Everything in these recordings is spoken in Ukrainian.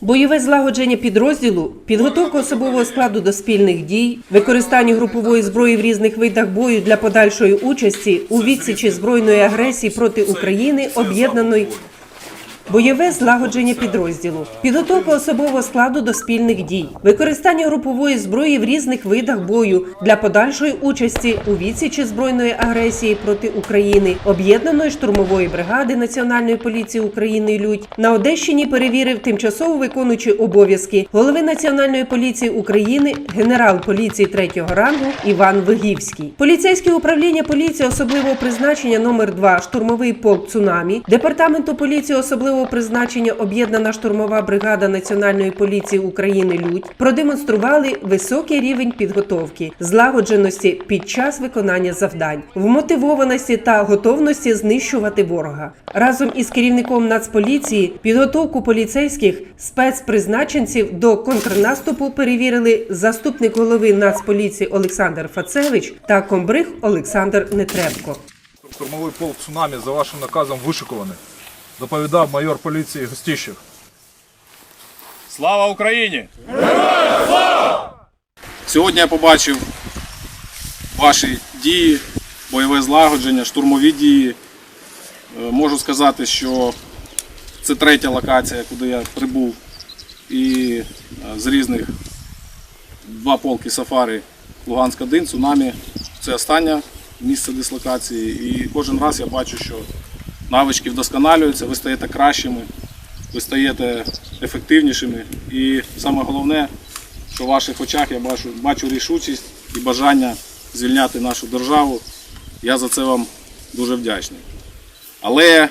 Бойове злагодження підрозділу, підготовка особового складу до спільних дій, використання групової зброї в різних видах бою для подальшої участі у відсічі збройної агресії проти України об'єднаної. Бойове злагодження підрозділу, підготовка особового складу до спільних дій, використання групової зброї в різних видах бою для подальшої участі у відсічі збройної агресії проти України, об'єднаної штурмової бригади Національної поліції України Людь на Одещині перевірив тимчасово виконуючий обов'язки голови Національної поліції України, генерал поліції третього рангу Іван Вигівський. Поліцейське управління поліції особливого призначення номер 2 штурмовий полк цунамі, департаменту поліції особливого призначення об'єднана штурмова бригада Національної поліції України Людь продемонстрували високий рівень підготовки, злагодженості під час виконання завдань, вмотивованості та готовності знищувати ворога. Разом із керівником Нацполіції підготовку поліцейських спецпризначенців до контрнаступу перевірили заступник голови Нацполіції Олександр Фацевич та комбриг Олександр Нетребко. Штурмовий полк цунамі за вашим наказом вишикуваний. Доповідав майор поліції Гостіщик. Слава Україні! Сьогодні я побачив ваші дії, бойове злагодження, штурмові дії. Е, Можу сказати, що це третя локація, куди я прибув. І е, з різних два полки сафари Луганськ 1 цунамі. Це останнє місце дислокації. І кожен раз я бачу, що навички вдосконалюються, ви стаєте кращими, ви стаєте ефективнішими. І саме головне, що в ваших очах я бачу, бачу рішучість і бажання звільняти нашу державу. Я за це вам дуже вдячний. Але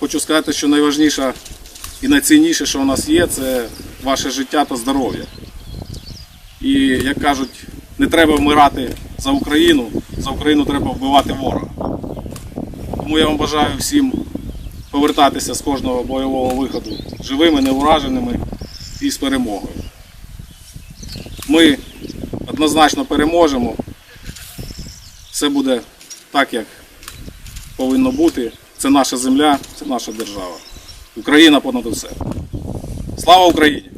хочу сказати, що найважніше і найцінніше, що у нас є, це ваше життя та здоров'я. І як кажуть, не треба вмирати за Україну, за Україну треба вбивати ворога. Тому я вам бажаю всім повертатися з кожного бойового виходу живими, неураженими і з перемогою. Ми однозначно переможемо. Все буде так, як повинно бути. Це наша земля, це наша держава. Україна понад усе. Слава Україні!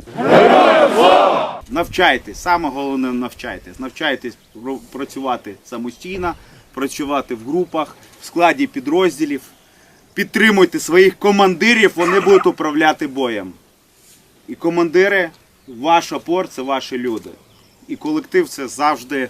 Навчайтесь, саме головне навчайтесь. Навчайтесь працювати самостійно, працювати в групах, в складі підрозділів. Підтримуйте своїх командирів, вони будуть управляти боєм. І командири, ваш опор це ваші люди. І колектив це завжди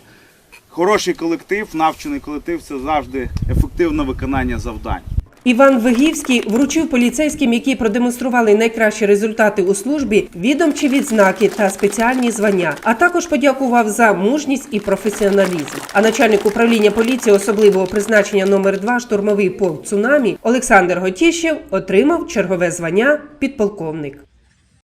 хороший колектив, навчений колектив це завжди ефективне виконання завдань. Іван Вигівський вручив поліцейським, які продемонстрували найкращі результати у службі, відомчі відзнаки та спеціальні звання, а також подякував за мужність і професіоналізм. А начальник управління поліції особливого призначення номер 2 штурмовий полк цунамі Олександр Готішев отримав чергове звання підполковник.